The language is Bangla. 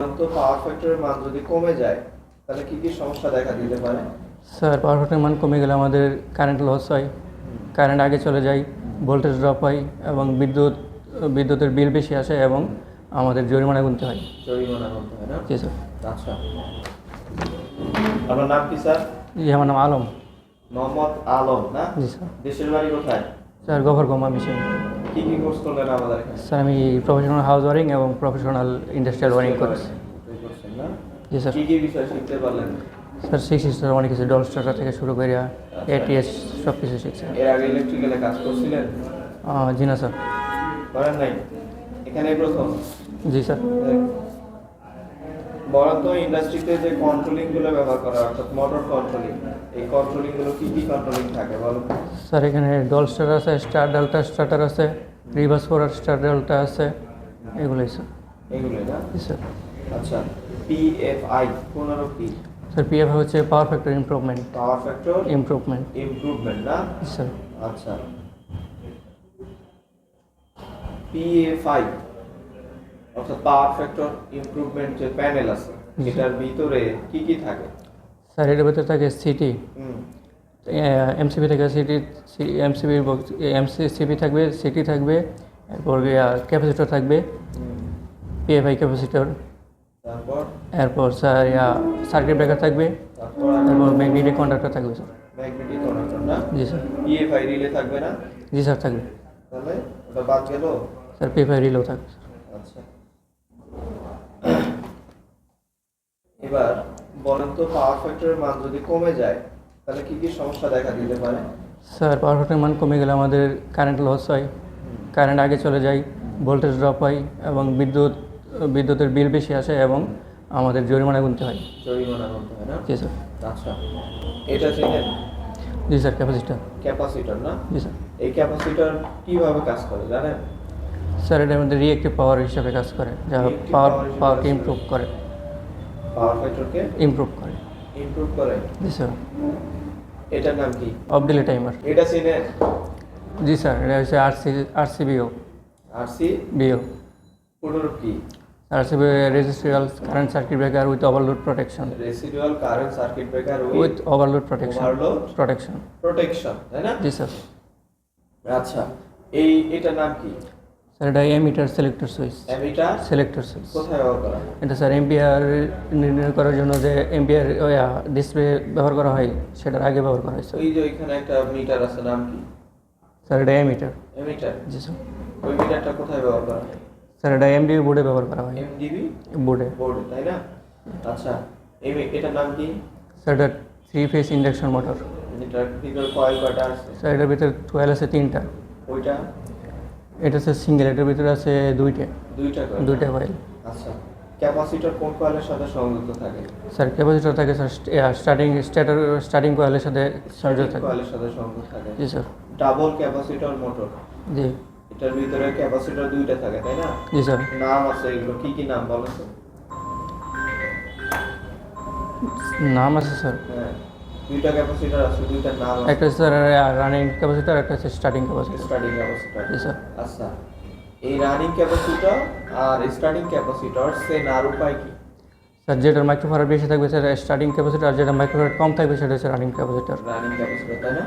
তো পাওয়ার ফ্যাক্টরের মান যদি কমে যায় তাহলে কি কি সমস্যা দেখা দিতে পারে? স্যার পাওয়ার ফ্যাক্টরের মান কমে গেলে আমাদের কারেন্ট লস হয় কারেন্ট আগে চলে যায় ভোল্টেজ ড্রপ হয় এবং বিদ্যুৎ বিদ্যুতের বিল বেশি আসে এবং আমাদের জরিমানা গুনতে হয়। জরিমানা হয় না? জি স্যার আচ্ছা। আপনার নাম কি স্যার জি আমার নাম আলম। মোহাম্মদ আলম না? জি স্যার দেশের বাড়ি কোথায়? স্যার গফর গমা মিশন কি কি কোর্স করলেন আমাদের স্যার আমি প্রফেশনাল হাউস ওয়ারিং এবং প্রফেশনাল ইন্ডাস্ট্রিয়াল ওয়ারিং করেছি। না? জি স্যার। কি কি বিষয় শিখতে পারলেন? স্যার শিখছি স্যার অনেক কিছু ডল স্টার্টার থেকে শুরু করে এটিএস সব কিছু শিখছি। এর আগে ইলেকট্রিক্যালে কাজ করছিলেন? জি না স্যার। করেন নাই? এখানে প্রথম? জি স্যার। তো ইন্ডাস্ট্রিতে যে কন্ট্রোলিংগুলো ব্যবহার করা হয়, অর্থাৎ মোটর কন্ট্রোলিং এই কন্ট্রোলিংগুলো কি কি কন্ট্রোলিং থাকে বলো? স্যার এখানে ডল স্টার আছে স্টার ডেল্টা স্টার্টার আছে রিভার্স ফোরার স্টার ডেল্টা আছে এগুলোই স্যার। এগুলোই না? স্যার। আচ্ছা পিএফআই পনেরো কি? স্যার পিএফ হচ্ছে power factor improvement power factor improvement improvement না? স্যার। আচ্ছা। পিএফআই অর্থাৎ পাওয়ার ফ্যাক্টর ইমপ্রুভমেন্ট যে প্যানেল আছে জি। এটার ভিতরে কি কি থাকে? স্যার এটার ভেতরে থাকে সিটি হুম। এমসিবি থেকে সিটি এমসিবি এমসিসিবি থাকবে সিটি থাকবে এরপর ক্যাপাসিটর থাকবে পিএফআই ক্যাপাসিটর তারপর? এরপর স্যার সার্কিট ব্রেকার থাকবে তারপর? তারপর ম্যাগনেটিক কন্ডাক্টর থাকবে স্যার। ম্যাগনেটিক কন্ডাক্টর না? জি স্যার। পিএফআই রিলে থাকবে না? জি স্যার থাকবে। তাহলে ওটা বাদ গেল? স্যার পিএফআই রিলেও থাকবে স্যার আচ্ছা এবার বলেন তো পাওয়ার ফ্যাক্টরের মান যদি কমে যায় তাহলে কি কি সমস্যা দেখা দিতে পারে? স্যার পাওয়ার ফ্যাক্টরের মান কমে গেলে আমাদের কারেন্ট লস হয় কারেন্ট আগে চলে যায় ভোল্টেজ ড্রপ হয় এবং বিদ্যুৎ বিদ্যুতের বিল বেশি আসে এবং আমাদের জরিমানা গুনতে হয়। জরিমানা করতে হয় না? জি স্যার। আচ্ছা। এটা চেনেন? জি স্যার ক্যাপাসিটার ক্যাপাসিটর না? জি স্যার। এই ক্যাপাসিটর কীভাবে কাজ করে জানেন? স্যার এটা আমাদের রিয়েক্টিভ পাওয়ার হিসাবে কাজ করে যা পাওয়ার পাওয়ারকে ইমপ্রুভ করে। পাওয়ার ফ্যাক্টরকে ইমপ্রুভ করে। ইমপ্রুভ করে। জি স্যার এটার নাম কি? অফ ডিলে টাইমার এটা চেনেন জি স্যার এটা হচ্ছে আরসি আরসিবিও আরসি বিও পনেরো কি? RCB residual current circuit breaker with overload protection residual current circuit breaker with overload protection overload protection protection তাই না? জি স্যার আচ্ছা এই এটার নাম কি? স্যার এটা ammeter selector switch ammeter selector switch কোথায় ব্যবহার করা হয়? এটা স্যার এম্পিয়ার নির্ণয় করার জন্য যে এম্পিয়ার ডিসপ্লে ব্যবহার করা হয় সেটার আগে ব্যবহার করা হয় স্যার ওই যে ওইখানে একটা মিটার আছে নাম কি? স্যার এটা এমিটার এমিটার জি স্যার। ওই মিটারটা কোথায় ব্যবহার করা হয়? স্যার এটা এমডিবি বোর্ডে ব্যবহার করা হয়। এমডিবি বোর্ডে বোর্ডে তাই না? আচ্ছা এই এটার নাম কি? স্যার এটা থ্রি ফেস ইন্ডাকশন মোটর এটার ভিতরে কয়েল কয়টা আছে? স্যার এটার ভিতরে টুয়েলভ আছে তিনটা। ওইটা? এটা স্যার সিঙ্গেল এটার ভিতরে আছে দুইটা। দুইটা কয়েল দুইটা কয়েল আচ্ছা ক্যাপাসিটর কোন কয়েলের সাথে সংযুক্ত থাকে? স্যার ক্যাপাসিটর থাকে স্যার স্টার্টিং স্টার্টার স্টার্টিং কয়েলের সাথে সংযোগ থাকে। কয়েলের সাথে সংযুক্ত থাকে। জি স্যার ডাবল ক্যাপাসিটর মোটর জি। এটার ভিতরে ক্যাপাসিটর দুইটা থাকে তাই না? জি স্যার নাম আছে এগুলো কি কি নাম বলো নাম আছে স্যার হ্যাঁ। দুইটা ক্যাপাসিটর আছে দুইটার নাম আছে। একটা স্যার রানিং ক্যাপাসিটর একটা হচ্ছে স্টার্টিং ক্যাপাসিটর স্টার্টিং ক্যাপাসিটর জি স্যার আচ্ছা এই রানিং ক্যাপাসিটর আর স্টার্টিং ক্যাপাসিটর সে নার উপায় কি? স্যার যেটার মাইক্রোফার বেশি থাকবে স্যার স্টার্টিং ক্যাপাসিটর আর যেটা কম থাকবে সেটা হচ্ছে রানিং ক্যাপাসিটর রানিং ক্যাপাসিটর তাই না?